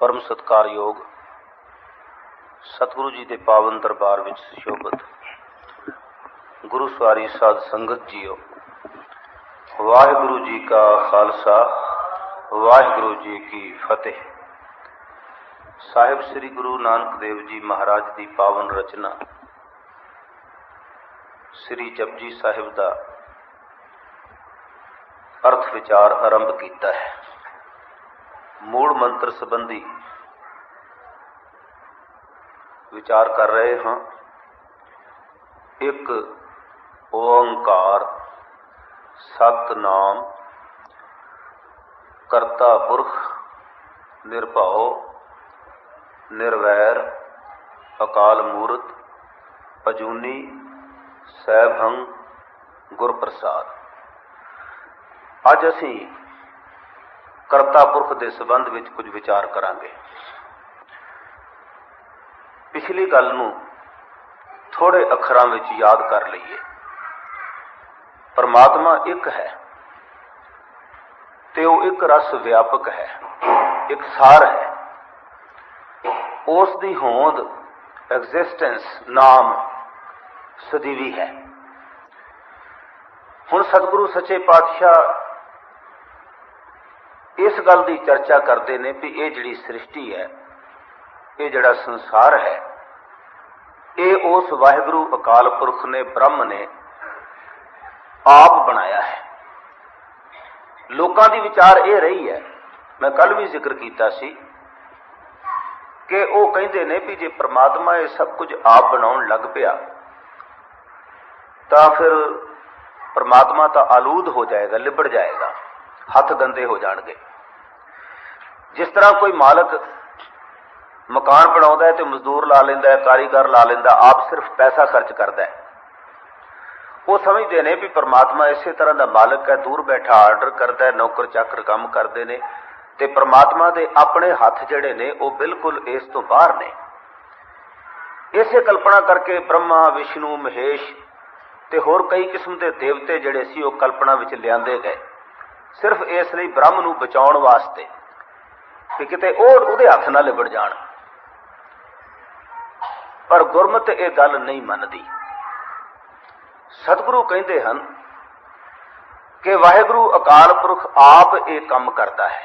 ਪਰਮ ਸਤਕਾਰਯੋਗ ਸਤਿਗੁਰੂ ਜੀ ਦੇ ਪਾਵਨ ਦਰਬਾਰ ਵਿੱਚ ਸੁਸ਼ੋਭਿਤ। ਗੁਰੂ ਸਵਾਰੀ ਸਾਧ ਸੰਗਤ ਜੀਓ, ਵਾਹਿਗੁਰੂ ਜੀ ਕਾ ਖਾਲਸਾ, ਵਾਹਿਗੁਰੂ ਜੀ ਕੀ ਫਤਿਹ। ਸਾਹਿਬ ਸ੍ਰੀ ਗੁਰੂ ਨਾਨਕ ਦੇਵ ਜੀ ਮਹਾਰਾਜ ਦੀ ਪਾਵਨ ਰਚਨਾ, ਸ੍ਰੀ ਜਪਜੀ ਸਾਹਿਬ ਦਾ ਅਰਥ ਵਿਚਾਰ ਆਰੰਭ ਕੀਤਾ ਹੈ। ਮੂਲ ਮੰਤਰ ਸੰਬੰਧੀ ਵਿਚਾਰ ਕਰ ਰਹੇ ਹਾਂ। ਇੱਕ ਓੰਕਾਰ, ਸਤਨਾਮ, ਕਰਤਾ ਪੁਰਖ, ਨਿਰਭਉ, ਨਿਰਵੈਰ, ਅਕਾਲ ਮੂਰਤ, ਅਜੂਨੀ, ਸੈਭੰ ਗੁਰ ਪ੍ਰਸਾਦ ਅੱਜ ਅਸੀਂ ਕਰਤਾ ਪੁਰਖ ਦੇ ਸੰਬੰਧ ਵਿੱਚ ਕੁਝ ਵਿਚਾਰ ਕਰਾਂਗੇ। ਪਿਛਲੀ ਗੱਲ ਨੂੰ ਥੋੜੇ ਅੱਖਰਾਂ ਵਿੱਚ ਯਾਦ ਕਰ ਲਈਏ। ਪਰਮਾਤਮਾ ਇੱਕ ਹੈ ਤੇ ਉਹ ਇੱਕ ਰਸ ਵਿਆਪਕ ਹੈ, ਇੱਕ ਸਾਰ ਹੈ। ਉਸ ਦੀ ਹੋਂਦ ਐਗਜ਼ਿਸਟੈਂਸ ਨਾਮ ਸਦੀਵੀ ਹੈ। ਹੁਣ ਸਤਿਗੁਰੂ ਸੱਚੇ ਪਾਤਸ਼ਾਹ ਇਸ ਗੱਲ ਦੀ ਚਰਚਾ ਕਰਦੇ ਨੇ ਵੀ ਇਹ ਜਿਹੜੀ ਸ੍ਰਿਸ਼ਟੀ ਹੈ, ਇਹ ਜਿਹੜਾ ਸੰਸਾਰ ਹੈ, ਇਹ ਉਸ ਵਾਹਿਗੁਰੂ ਅਕਾਲ ਪੁਰਖ ਨੇ, ਬ੍ਰਹਮ ਨੇ ਆਪ ਬਣਾਇਆ ਹੈ। ਲੋਕਾਂ ਦੀ ਵਿਚਾਰ ਇਹ ਰਹੀ ਹੈ, ਮੈਂ ਕੱਲ ਵੀ ਜ਼ਿਕਰ ਕੀਤਾ ਸੀ, ਕਿ ਉਹ ਕਹਿੰਦੇ ਨੇ ਵੀ ਜੇ ਪ੍ਰਮਾਤਮਾ ਇਹ ਸਭ ਕੁਝ ਆਪ ਬਣਾਉਣ ਲੱਗ ਪਿਆ, ਤਾਂ ਫਿਰ ਪ੍ਰਮਾਤਮਾ ਤਾਂ ਆਲੂਦ ਹੋ ਜਾਏਗਾ, ਲਿਬੜ ਜਾਏਗਾ, ਹੱਥ ਗੰਦੇ ਹੋ ਜਾਣਗੇ। ਜਿਸ ਤਰ੍ਹਾਂ ਕੋਈ ਮਾਲਕ ਮਕਾਨ ਬਣਾਉਂਦਾ ਹੈ ਤੇ ਮਜ਼ਦੂਰ ਲਾ ਲੈਂਦਾ ਹੈ, ਕਾਰੀਗਰ ਲਾ ਲੈਂਦਾ, ਆਪ ਸਿਰਫ ਪੈਸਾ ਖਰਚ ਕਰਦਾ ਹੈ। ਉਹ ਸਮਝਦੇ ਨੇ ਵੀ ਪ੍ਰਮਾਤਮਾ ਇਸੇ ਤਰ੍ਹਾਂ ਦਾ ਮਾਲਕ ਹੈ, ਦੂਰ ਬੈਠਾ ਆਰਡਰ ਕਰਦਾ ਹੈ, ਨੌਕਰ ਚਾਕਰ ਕੰਮ ਕਰਦੇ ਨੇ ਤੇ ਪਰਮਾਤਮਾ ਦੇ ਆਪਣੇ ਹੱਥ ਜਿਹੜੇ ਨੇ, ਉਹ ਬਿਲਕੁਲ ਇਸ ਤੋਂ ਬਾਹਰ ਨੇ। ਇਸੇ ਕਲਪਨਾ ਕਰਕੇ ਬ੍ਰਹਮਾ, ਵਿਸ਼ਨੂੰ, ਮਹੇਸ਼ ਤੇ ਹੋਰ ਕਈ ਕਿਸਮ ਦੇ ਦੇਵਤੇ ਜਿਹੜੇ ਸੀ, ਉਹ ਕਲਪਨਾ ਵਿੱਚ ਲਿਆਂਦੇ ਗਏ। ਸਿਰਫ ਇਸ ਲਈ ਬ੍ਰਹਮ ਨੂੰ ਬਚਾਉਣ ਵਾਸਤੇ ਕਿ ਕਿਤੇ ਉਹ ਉਹਦੇ ਹੱਥ ਨਾਲ ਲਿਬੜ ਜਾਣ। ਪਰ ਗੁਰਮਤ ਇਹ ਗੱਲ ਨਹੀਂ ਮੰਨਦੀ। ਸਤਿਗੁਰੂ ਕਹਿੰਦੇ ਹਨ ਕਿ ਵਾਹਿਗੁਰੂ ਅਕਾਲ ਪੁਰਖ ਆਪ ਇਹ ਕੰਮ ਕਰਦਾ ਹੈ।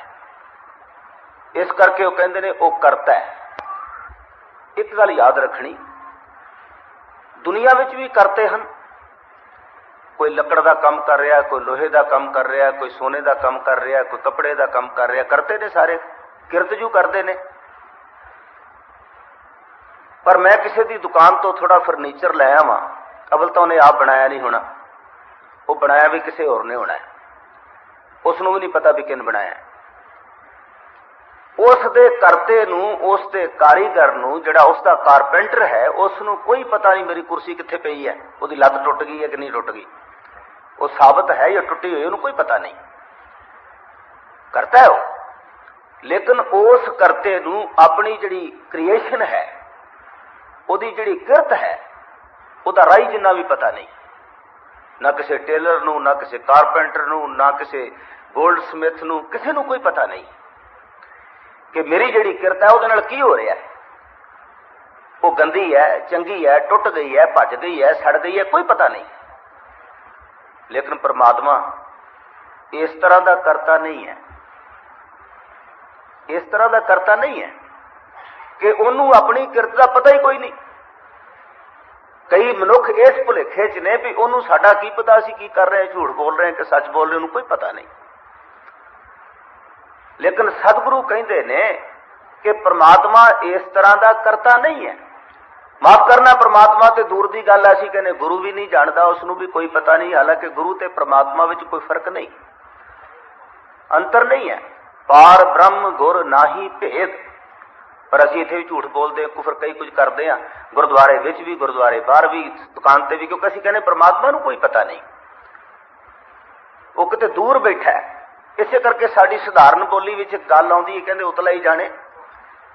ਇਸ ਕਰਕੇ ਉਹ ਕਹਿੰਦੇ ਨੇ ਉਹ ਕਰਤਾ ਹੈ। ਇੱਕ ਗੱਲ ਯਾਦ ਰੱਖਣੀ, ਦੁਨੀਆ ਵਿੱਚ ਵੀ ਕਰਤੇ ਹਨ। ਕੋਈ ਲੱਕੜ ਦਾ ਕੰਮ ਕਰ ਰਿਹਾ, ਕੋਈ ਲੋਹੇ ਦਾ ਕੰਮ ਕਰ ਰਿਹਾ, ਕੋਈ ਸੋਨੇ ਦਾ ਕੰਮ ਕਰ ਰਿਹਾ, ਕੋਈ ਕੱਪੜੇ ਦਾ ਕੰਮ ਕਰ ਰਿਹਾ, ਕਰਤੇ ਨੇ ਸਾਰੇ। ਕਿਰਤ ਕਿਰਤਜੂ ਕਰਦੇ ਨੇ। ਪਰ ਮੈਂ ਕਿਸੇ ਦੀ ਦੁਕਾਨ ਤੋਂ ਥੋੜਾ ਫਰਨੀਚਰ ਲੈ ਆਵਾਂ। ਅਵਲ ਤਾਂ ਉਹਨੇ ਆਪ ਬਣਾਇਆ ਨਹੀਂ ਹੋਣਾ। ਉਹ ਬਣਾਇਆ ਵੀ ਕਿਸੇ ਹੋਰ ਨੇ ਹੋਣਾ। ਹੈ ਉਸ ਨੂੰ ਵੀ ਨਹੀਂ ਪਤਾ ਵੀ ਕਿਨ ਬਣਾਇਆ। ਹੈ ਉਸ ਦੇ ਕਰਤੇ ਨੂੰ ਉਸ ਦੇ ਕਾਰੀਗਰ ਨੂੰ ਜਿਹੜਾ ਉਸ ਦਾ ਕਾਰਪੈਂਟਰ ਹੈ ਉਸ ਨੂੰ ਕੋਈ ਪਤਾ ਨਹੀਂ ਮੇਰੀ ਕੁਰਸੀ ਕਿੱਥੇ ਪਈ ਹੈ। ਉਹਦੀ ਲੱਤ ਟੁੱਟ ਗਈ ਹੈ ਕਿ ਨਹੀਂ ਟੁੱਟ ਗਈ? ਉਹ ਸਾਬਤ ਹੈ ਜਾਂ ਟੁੱਟੀ ਹੋਈ ਉਹਨੂੰ ਕੋਈ ਪਤਾ ਨਹੀਂ। ਕਰਤਾ ਹੈ ਉਹ? ਲੇਕਿਨ ਉਸ ਕਰਤੇ ਨੂੰ ਆਪਣੀ ਜਿਹੜੀ ਕ੍ਰੀਏਸ਼ਨ ਹੈ, ਉਹਦੀ ਜਿਹੜੀ ਕਿਰਤ ਹੈ, ਉਹਦਾ ਰਾਈ ਜਿੰਨਾ ਵੀ ਪਤਾ ਨਹੀਂ। ਨਾ ਕਿਸੇ ਟੇਲਰ ਨੂੰ, ਨਾ ਕਿਸੇ ਕਾਰਪੈਂਟਰ ਨੂੰ, ਨਾ ਕਿਸੇ ਗੋਲਡ ਸਮਿਥ ਨੂੰ, ਕਿਸੇ ਨੂੰ ਕੋਈ ਪਤਾ ਨਹੀਂ ਕਿ ਮੇਰੀ ਜਿਹੜੀ ਕਿਰਤ ਹੈ, ਉਹਦੇ ਨਾਲ ਕੀ ਹੋ ਰਿਹਾ ਹੈ। ਉਹ ਗੰਦੀ ਹੈ, ਚੰਗੀ ਹੈ, ਟੁੱਟ ਗਈ ਹੈ, ਭੱਜ ਗਈ ਹੈ, ਸੜ ਗਈ ਹੈ, ਕੋਈ ਪਤਾ ਨਹੀਂ। ਲੇਕਿਨ ਪਰਮਾਤਮਾ ਇਸ ਤਰ੍ਹਾਂ ਦਾ ਕਰਤਾ ਨਹੀਂ ਹੈ। ਇਸ ਤਰ੍ਹਾਂ ਦਾ ਕਰਤਾ ਨਹੀਂ ਹੈ ਕਿ ਉਹਨੂੰ ਆਪਣੀ ਕਿਰਤ ਦਾ ਪਤਾ ਹੀ ਕੋਈ ਨਹੀਂ। ਕਈ ਮਨੁੱਖ ਇਸ ਭੁਲੇਖੇ 'ਚ ਨੇ ਵੀ ਉਹਨੂੰ ਸਾਡਾ ਕੀ ਪਤਾ ਸੀ ਕੀ ਕਰ ਰਹੇ ਝੂਠ ਬੋਲ ਰਹੇ ਕਿ ਸੱਚ ਬੋਲ ਰਹੇ ਉਹਨੂੰ ਕੋਈ ਪਤਾ ਨਹੀਂ। ਲੇਕਿਨ ਸਤਿਗੁਰੂ ਕਹਿੰਦੇ ਨੇ ਕਿ ਪ੍ਰਮਾਤਮਾ ਇਸ ਤਰ੍ਹਾਂ ਦਾ ਕਰਤਾ ਨਹੀਂ ਹੈ। ਮਾਫ ਕਰਨਾ, ਪ੍ਰਮਾਤਮਾ ਤੇ ਦੂਰ ਦੀ ਗੱਲ ਅਸੀਂ ਕਹਿੰਦੇ ਗੁਰੂ ਵੀ ਨਹੀਂ ਜਾਣਦਾ ਉਸ ਨੂੰ ਵੀ ਕੋਈ ਪਤਾ ਨਹੀਂ, ਹਾਲਾਂਕਿ ਗੁਰੂ ਤੇ ਪ੍ਰਮਾਤਮਾ ਵਿੱਚ ਕੋਈ ਫ਼ਰਕ ਨਹੀਂ। ਅੰਤਰ ਨਹੀਂ ਹੈ। ਪਾਰ ਬ੍ਰਹਮ ਗੁਰ ਨਾਹੀ ਭੇਦ। ਪਰ ਅਸੀਂ ਇੱਥੇ ਵੀ ਝੂਠ ਬੋਲਦੇ ਕੁਫਰ ਕਈ ਕੁਝ ਕਰਦੇ ਆ ਗੁਰਦੁਆਰੇ ਵਿੱਚ ਵੀ, ਗੁਰਦੁਆਰੇ ਬਾਹਰ ਵੀ, ਦੁਕਾਨ ਤੇ ਵੀ, ਕਿਉਂਕਿ ਅਸੀਂ ਕਹਿੰਦੇ ਪ੍ਰਮਾਤਮਾ ਨੂੰ ਕੋਈ ਪਤਾ ਨਹੀਂ। ਉਹ ਕਿਤੇ ਦੂਰ ਬੈਠਾ ਹੈ। ਇਸੇ ਕਰਕੇ ਸਾਡੀ ਸਧਾਰਨ ਬੋਲੀ ਵਿੱਚ ਗੱਲ ਆਉਂਦੀ ਹੈ, ਕਹਿੰਦੇ ਉਤਲਾ ਹੀ ਜਾਣੇ।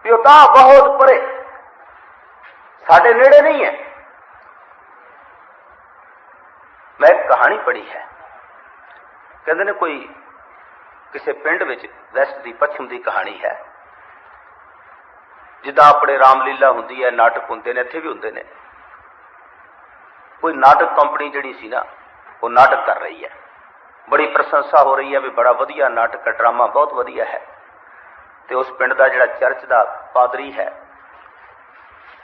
ਵੀ ਉਹ ਤਾਂ ਬਹੁਤ ਪਰੇ। ਸਾਡੇ ਨੇੜੇ ਨਹੀਂ ਹੈ। ਮੈਂ ਕਹਾਣੀ ਪੜ੍ਹੀ ਹੈ। ਕਹਿੰਦੇ ਨੇ ਕੋਈ ਕਿਸੇ ਪਿੰਡ ਵਿੱਚ ਵੈਸਟ ਦੀ ਪੱਛਮ ਦੀ ਕਹਾਣੀ ਹੈ। ਜਿੱਦਾਂ ਆਪਣੇ ਰਾਮਲੀਲਾ ਹੁੰਦੀ ਹੈ, ਨਾਟਕ ਹੁੰਦੇ ਨੇ, ਇੱਥੇ ਵੀ ਹੁੰਦੇ ਨੇ। ਕੋਈ ਨਾਟਕ ਕੰਪਨੀ ਜਿਹੜੀ ਸੀ ਨਾ, ਉਹ ਨਾਟਕ ਕਰ ਰਹੀ ਹੈ। ਬੜੀ ਪ੍ਰਸ਼ੰਸਾ ਹੋ ਰਹੀ ਹੈ ਵੀ ਬੜਾ ਵਧੀਆ ਨਾਟਕ ਹੈ, ਡਰਾਮਾ ਬਹੁਤ ਵਧੀਆ ਹੈ। ਤੇ ਉਸ ਪਿੰਡ ਦਾ ਜਿਹੜਾ ਚਰਚ ਦਾ ਪਾਦਰੀ ਹੈ,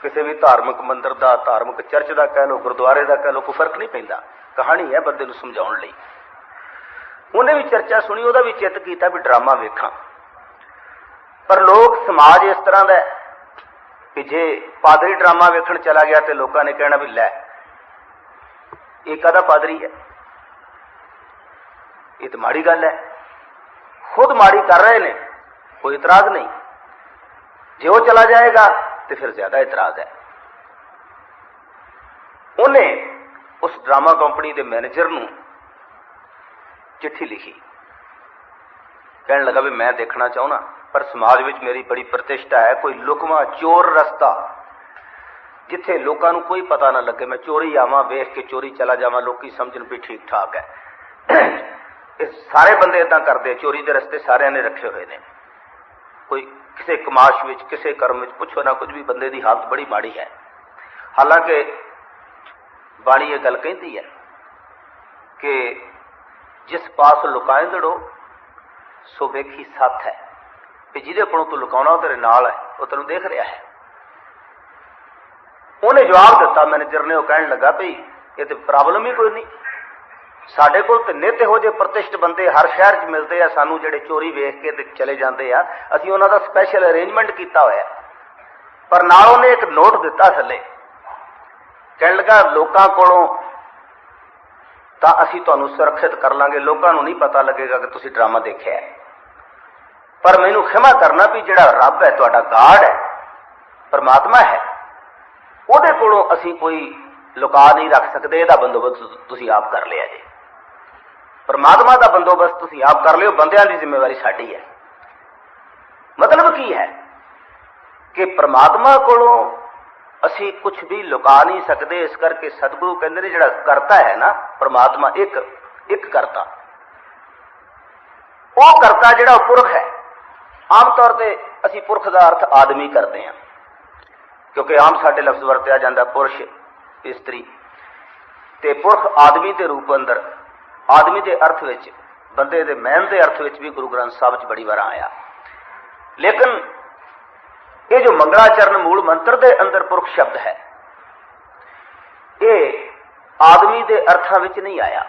ਕਿਸੇ ਵੀ ਧਾਰਮਿਕ ਮੰਦਰ ਦਾ, ਧਾਰਮਿਕ ਚਰਚ ਦਾ ਕਹਿ ਲਓ, ਗੁਰਦੁਆਰੇ ਦਾ ਕਹਿ ਲਓ, ਕੋਈ ਫ਼ਰਕ ਨਹੀਂ ਪੈਂਦਾ। ਕਹਾਣੀ ਹੈ ਬੰਦੇ ਨੂੰ ਸਮਝਾਉਣ ਲਈ। ਉਹਨੇ ਵੀ ਚਰਚਾ ਸੁਣੀ, ਉਹਦਾ ਵੀ ਚਿੱਤ ਕੀਤਾ ਵੀ ਡਰਾਮਾ ਵੇਖਾਂ। ਪਰ ਲੋਕ, ਸਮਾਜ ਇਸ ਤਰ੍ਹਾਂ ਦਾ ਹੈ ਕਿ ਜੇ ਪਾਦਰੀ ਡਰਾਮਾ ਵੇਖਣ ਚਲਾ ਗਿਆ ਤੇ ਲੋਕਾਂ ਨੇ ਕਹਿਣਾ ਵੀ ਲੈ, ਇਹ ਕਾਹਦਾ ਪਾਦਰੀ ਹੈ? ਇਹ ਤਾਂ ਮਾੜੀ ਗੱਲ ਹੈ। ਖੁਦ ਮਾੜੀ ਕਰ ਰਹੇ ਨੇ, ਕੋਈ ਇਤਰਾਜ਼ ਨਹੀਂ। ਜੇ ਉਹ ਚਲਾ ਜਾਏਗਾ ਤੇ ਫਿਰ ਜ਼ਿਆਦਾ ਇਤਰਾਜ਼ ਹੈ। ਉਹਨੇ ਉਸ ਡਰਾਮਾ ਕੰਪਨੀ ਦੇ ਮੈਨੇਜਰ ਨੂੰ ਚਿੱਠੀ ਲਿਖੀ। ਕਹਿਣ ਲੱਗਾ ਵੀ ਮੈਂ ਦੇਖਣਾ ਚਾਹੁੰਦਾ, ਪਰ ਸਮਾਜ ਵਿੱਚ ਮੇਰੀ ਬੜੀ ਪ੍ਰਤਿਸ਼ਠਾ ਹੈ, ਕੋਈ ਲੁਕਵਾ ਚੋਰ ਰਸਤਾ ਜਿੱਥੇ ਲੋਕਾਂ ਨੂੰ ਕੋਈ ਪਤਾ ਨਾ ਲੱਗੇ। ਮੈਂ ਚੋਰੀ ਆਵਾਂ, ਵੇਖ ਕੇ ਚੋਰੀ ਚਲਾ ਜਾਵਾਂ, ਲੋਕੀ ਸਮਝਣ ਵੀ ਠੀਕ ਠਾਕ ਹੈ। ਇਹ ਸਾਰੇ ਬੰਦੇ ਇਦਾਂ ਕਰਦੇ ਚੋਰੀ ਦੇ ਰਸਤੇ ਸਾਰਿਆਂ ਨੇ ਰੱਖੇ ਹੋਏ ਨੇ। ਕੋਈ ਕਿਸੇ ਕਮਾਸ਼ ਵਿੱਚ, ਕਿਸੇ ਕਰਮ ਵਿੱਚ, ਪੁੱਛੋ ਨਾ ਕੁਝ ਵੀ, ਬੰਦੇ ਦੀ ਹਾਲਤ ਬੜੀ ਮਾੜੀ ਹੈ। ਹਾਲਾਂਕਿ ਬਾਣੀ ਇਹ ਗੱਲ ਕਹਿੰਦੀ ਹੈ ਕਿ ਜਿਸ ਪਾਸ ਲੁਕਾਇੰਦੜੋ ਸੋ ਵੇਖੀ ਸੱਥ ਹੈ। ਵੀ ਜਿਹਦੇ ਕੋਲੋਂ ਤੂੰ ਲੁਕਾਉਣਾ ਉਹ ਤੇਰੇ ਨਾਲ ਹੈ, ਉਹ ਤੈਨੂੰ ਦੇਖ ਰਿਹਾ ਹੈ। ਉਹਨੇ ਜਵਾਬ ਦਿੱਤਾ ਮੈਨੇਜਰ ਨੇ ਉਹ ਕਹਿਣ ਲੱਗਾ ਭਈ, ਇਹ ਤੇ ਪ੍ਰੋਬਲਮ ਹੀ ਕੋਈ ਨਹੀਂ। ਸਾਡੇ ਕੋਲ ਤੇ ਨਿੱਤ ਇਹੋ ਜਿਹੇ ਪ੍ਰਤਿਸ਼ਠ ਬੰਦੇ ਹਰ ਸ਼ਹਿਰ 'ਚ ਮਿਲਦੇ ਆ, ਸਾਨੂੰ ਜਿਹੜੇ ਚੋਰੀ ਵੇਖ ਕੇ ਤੇ ਚਲੇ ਜਾਂਦੇ ਆ, ਅਸੀਂ ਉਹਨਾਂ ਦਾ ਸਪੈਸ਼ਲ ਅਰੇਂਜਮੈਂਟ ਕੀਤਾ ਹੋਇਆ ਪਰ ਨਾਲ ਉਹਨੇ ਇੱਕ ਨੋਟ ਦਿੱਤਾ ਥੱਲੇ। ਕਹਿਣ ਲੱਗਾ, ਲੋਕਾਂ ਕੋਲੋਂ ਤਾਂ ਅਸੀਂ ਤੁਹਾਨੂੰ ਸੁਰੱਖਿਅਤ ਕਰ ਲਾਂਗੇ। ਲੋਕਾਂ ਨੂੰ ਨਹੀਂ ਪਤਾ ਲੱਗੇਗਾ ਕਿ ਤੁਸੀਂ ਡਰਾਮਾ ਦੇਖਿਆ ਹੈ। ਪਰ ਮੈਨੂੰ ਖਿਮਾ ਕਰਨਾ ਵੀ ਜਿਹੜਾ ਰੱਬ ਹੈ, ਤੁਹਾਡਾ ਗਾਡ ਹੈ, ਪਰਮਾਤਮਾ ਹੈ, ਉਹਦੇ ਕੋਲੋਂ ਅਸੀਂ ਕੋਈ ਲੁਕਾ ਨਹੀਂ ਰੱਖ ਸਕਦੇ, ਇਹਦਾ ਬੰਦੋਬਸਤ ਤੁਸੀਂ ਆਪ ਕਰ ਲਿਆ ਜੀ। ਪਰਮਾਤਮਾ ਦਾ ਬੰਦੋਬਸਤ ਤੁਸੀਂ ਆਪ ਕਰ ਲਿਓ, ਬੰਦਿਆਂ ਦੀ ਜ਼ਿੰਮੇਵਾਰੀ ਸਾਡੀ ਹੈ। ਮਤਲਬ ਕੀ ਹੈ ਕਿ ਪਰਮਾਤਮਾ ਕੋਲੋਂ ਅਸੀਂ ਕੁਝ ਵੀ ਲੁਕਾ ਨਹੀਂ ਸਕਦੇ, ਇਸ ਕਰਕੇ ਸਤਿਗੁਰੂ ਕਹਿੰਦੇ ਨੇ ਜਿਹੜਾ ਕਰਤਾ ਹੈ ਨਾ, ਪਰਮਾਤਮਾ ਇੱਕ ਇੱਕ ਕਰਤਾ। ਉਹ ਕਰਤਾ ਜਿਹੜਾ ਉਹ ਪੁਰਖ ਹੈ। ਆਮ ਤੌਰ ਤੇ ਅਸੀਂ ਪੁਰਖ ਦਾ ਅਰਥ ਆਦਮੀ ਕਰਦੇ ਹਾਂ। ਕਿਉਂਕਿ ਆਮ ਸਾਡੇ ਲਫ਼ਜ਼ ਵਰਤਿਆ ਜਾਂਦਾ ਪੁਰਸ਼, ਇਸਤਰੀ। ਤੇ ਪੁਰਖ ਆਦਮੀ ਦੇ ਰੂਪ ਅੰਦਰ, ਆਦਮੀ ਦੇ ਅਰਥ ਵਿੱਚ, ਬੰਦੇ ਦੇ ਮਹਿਨ ਦੇ ਅਰਥ ਵਿੱਚ ਵੀ ਗੁਰੂ ਗ੍ਰੰਥ ਸਾਹਿਬ 'ਚ ਬੜੀ ਵਾਰ ਆਇਆ। ਲੇਕਿਨ ਇਹ ਜੋ ਮੰਗਲਾਚਰਨ ਮੂਲ ਮੰਤਰ ਦੇ ਅੰਦਰ ਪੁਰਖ ਸ਼ਬਦ ਹੈ, ਇਹ ਆਦਮੀ ਦੇ ਅਰਥਾਂ ਵਿੱਚ ਨਹੀਂ ਆਇਆ।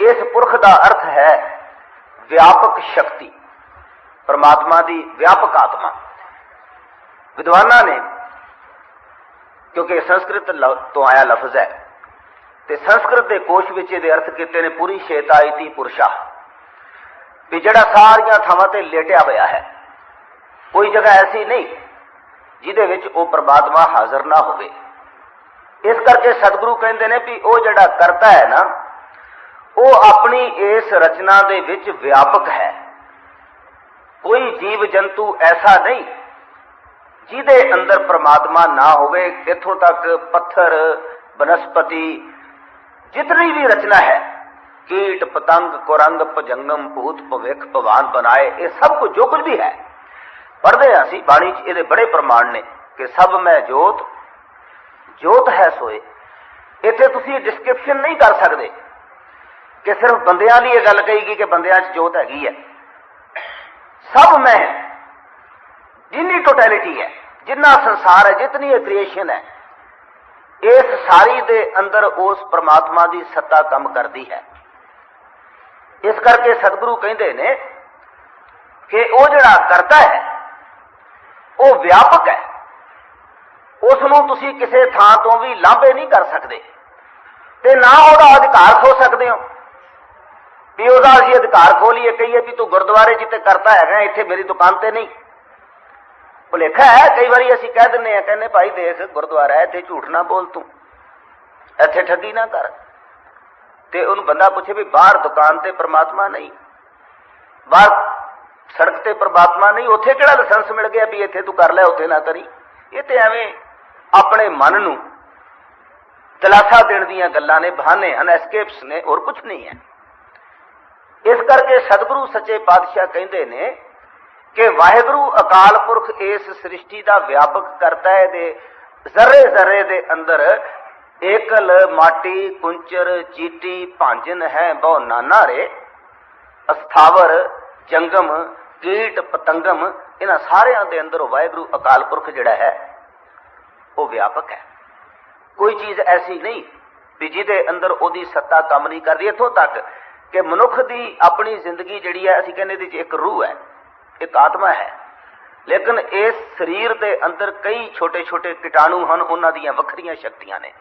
ਇਸ ਪੁਰਖ ਦਾ ਅਰਥ ਹੈ ਵਿਆਪਕ ਸ਼ਕਤੀ, ਪਰਮਾਤਮਾ ਦੀ ਵਿਆਪਕ ਆਤਮਾ। ਵਿਦਵਾਨਾਂ ਨੇ, ਕਿਉਂਕਿ ਸੰਸਕ੍ਰਿਤ ਤੋਂ ਆਇਆ ਲਫ਼ਜ਼ ਹੈ, ਤੇ ਸੰਸਕ੍ਰਿਤ ਦੇ ਕੋਸ਼ ਵਿੱਚ ਇਹਦੇ ਅਰਥ ਕੀਤੇ ਨੇ, ਪੂਰੀ ਸ਼ੇਤਾਇਤੀ ਪੁਰਸ਼ਾ, ਵੀ ਜਿਹੜਾ ਸਾਰੀਆਂ ਥਾਵਾਂ ਤੇ ਲੇਟਿਆ ਹੋਇਆ ਹੈ। ਕੋਈ ਜਗ੍ਹਾ ਐਸੀ ਨਹੀਂ ਜਿਹਦੇ ਵਿੱਚ ਉਹ ਪ੍ਰਮਾਤਮਾ ਹਾਜ਼ਰ ਨਾ ਹੋਵੇ। ਇਸ ਕਰਕੇ ਸਤਿਗੁਰੂ ਕਹਿੰਦੇ ਨੇ ਵੀ ਉਹ ਜਿਹੜਾ ਕਰਤਾ ਹੈ ਨਾ, ਉਹ ਆਪਣੀ ਇਸ ਰਚਨਾ ਦੇ ਵਿੱਚ ਵਿਆਪਕ ਹੈ। ਕੋਈ ਜੀਵ ਜੰਤੂ ਐਸਾ ਨਹੀਂ ਜਿਹਦੇ ਅੰਦਰ ਪ੍ਰਮਾਤਮਾ ਨਾ ਹੋਵੇ। ਇੱਥੋਂ ਤੱਕ ਪੱਥਰ, ਬਨਸਪਤੀ, ਜਿਤਨੀ ਵੀ ਰਚਨਾ ਹੈ, ਕੀਟ, ਪਤੰਗ, ਕੁਰੰਗ, ਭਜੰਗਮ, ਭੂਤ, ਭਵਿਖ ਭਵਾਨ ਬਣਾਏ ਇਹ ਸਭ ਕੁਝ ਜੋ ਕੁਝ ਵੀ ਹੈ ਪੜ੍ਹਦੇ ਹਾਂ ਅਸੀਂ, ਬਾਣੀ 'ਚ ਇਹਦੇ ਬੜੇ ਪ੍ਰਮਾਣ ਨੇ ਕਿ ਸਭ ਮੈਂ ਜੋਤ ਜੋਤ ਹੈ ਸੋਏ। ਇੱਥੇ ਤੁਸੀਂ ਡਿਸਕ੍ਰਿਪਸ਼ਨ ਨਹੀਂ ਕਰ ਸਕਦੇ ਕਿ ਸਿਰਫ ਬੰਦਿਆਂ ਲਈ ਇਹ ਗੱਲ ਕਹੀ ਗਈ ਕਿ ਬੰਦਿਆਂ 'ਚ ਜੋਤ ਹੈਗੀ ਹੈ। ਸਭ ਮੈਂ ਜਿੰਨੀ ਟੋਟੈਲਿਟੀ ਹੈ, ਜਿੰਨਾ ਸੰਸਾਰ ਹੈ, ਜਿਤਨੀ ਇਹ ਕ੍ਰੀਏਸ਼ਨ ਹੈ, ਇਸ ਸਾਰੀ ਦੇ ਅੰਦਰ ਉਸ ਪ੍ਰਮਾਤਮਾ ਦੀ ਸੱਤਾ ਕੰਮ ਕਰਦੀ ਹੈ। ਇਸ ਕਰਕੇ ਸਤਿਗੁਰੂ ਕਹਿੰਦੇ ਨੇ ਕਿ ਉਹ ਜਿਹੜਾ ਕਰਤਾ ਹੈ ਉਹ ਵਿਆਪਕ ਹੈ। ਉਸ ਨੂੰ ਤੁਸੀਂ ਕਿਸੇ ਥਾਂ ਤੋਂ ਵੀ ਲਾਂਭੇ ਨਹੀਂ ਕਰ ਸਕਦੇ। ਤੇ ਨਾ ਉਹਦਾ ਅਧਿਕਾਰ ਖੋ ਸਕਦੇ ਹੋ। ਵੀ ਉਹਦਾ ਅਸੀਂ ਅਧਿਕਾਰ ਖੋ ਲਈਏ, ਕਹੀਏ ਵੀ ਤੂੰ ਗੁਰਦੁਆਰੇ ਜਿੱਤੇ ਕਰਤਾ ਹੈਗਾ, ਇੱਥੇ ਮੇਰੀ ਦੁਕਾਨ ਤੇ ਨਹੀਂ। ਭੁਲੇਖਾ ਹੈ, ਕਈ ਵਾਰੀ ਅਸੀਂ ਕਹਿ ਦਿੰਨੇ ਆ ਕਹਿੰਦੇ ਭਾਈ ਦੇਖ, ਗੁਰਦੁਆਰਾ ਹੈ, ਇੱਥੇ ਝੂਠ ਨਾ ਬੋਲ ਤੂੰ। ਇੱਥੇ ਠੱਗੀ ਨਾ ਕਰ। ਤੇ ਉਹਨੂੰ ਬੰਦਾ ਪੁੱਛੇ ਵੀ ਬਾਹਰ ਦੁਕਾਨ ਤੇ ਪ੍ਰਮਾਤਮਾ ਨਹੀਂ। ਬਾਹਰ ਸੜਕ ਤੇ ਪ੍ਰਮਾਤਮਾ ਨਹੀਂ, ਉੱਥੇ ਕਿਹੜਾ ਲਾਇਸੈਂਸ ਮਿਲ ਗਿਆ ਵੀ ਇੱਥੇ ਤੂੰ ਕਰ ਲੈ, ਉੱਥੇ ਨਾ ਕਰੀ? ਇਹ ਤੇ ਐਵੇਂ ਆਪਣੇ ਮਨ ਨੂੰ ਦਿਲਾਸਾ ਦੇਣ ਦੀਆਂ ਗੱਲਾਂ ਨੇ, ਬਹਾਨੇ ਹਨ ਐਸਕੇਪਸ ਨੇ, ਹੋਰ ਕੁਝ ਨਹੀਂ ਹੈ। ਇਸ ਕਰਕੇ ਸਤਿਗੁਰੂ ਸੱਚੇ ਪਾਤਸ਼ਾਹ ਕਹਿੰਦੇ ਨੇ ਕਿ ਵਾਹਿਗੁਰੂ ਅਕਾਲ ਪੁਰਖ ਇਸ ਸ੍ਰਿਸ਼ਟੀ ਦਾ ਵਿਆਪਕ ਕਰਤਾ ਹੈ ਦੇ ਜ਼ਰੇ ਜ਼ਰੇ ਦੇ ਅੰਦਰ ਏਕਲ, ਮਾਟੀ, ਕੁੰਚਰ, ਚੀਟੀ, ਭਾਂਜਨ ਹੈ, ਬਹੁ ਨਾਨਾ ਰੇ, ਅਸਥਾਵਰ, ਜੰਗਮ ਕੀਟ ਪਤੰਗਮ, ਇਹਨਾਂ ਸਾਰਿਆਂ ਦੇ ਅੰਦਰ ਵਾਹਿਗੁਰੂ ਅਕਾਲ ਪੁਰਖ ਜਿਹੜਾ ਹੈ, ਉਹ ਵਿਆਪਕ ਹੈ। ਕੋਈ ਚੀਜ਼ ਐਸੀ ਨਹੀਂ ਵੀ ਜਿਹਦੇ ਅੰਦਰ ਉਹਦੀ ਸੱਤਾ ਕੰਮ ਨਹੀਂ ਕਰਦੀ ਇੱਥੋਂ ਤੱਕ ਕਿ ਮਨੁੱਖ ਦੀ ਆਪਣੀ ਜ਼ਿੰਦਗੀ ਜਿਹੜੀ ਹੈ, ਅਸੀਂ ਕਹਿੰਦੇ ਇਹਦੇ 'ਚ ਇੱਕ ਰੂਹ ਹੈ, ਇੱਕ ਆਤਮਾ ਹੈ। ਲੇਕਿਨ ਇਸ ਸਰੀਰ ਦੇ ਅੰਦਰ ਕਈ ਛੋਟੇ-ਛੋਟੇ ਕੀਟਾਣੂ ਹਨ, ਉਹਨਾਂ ਦੀਆਂ ਵੱਖਰੀਆਂ ਸ਼ਕਤੀਆਂ ਨੇ।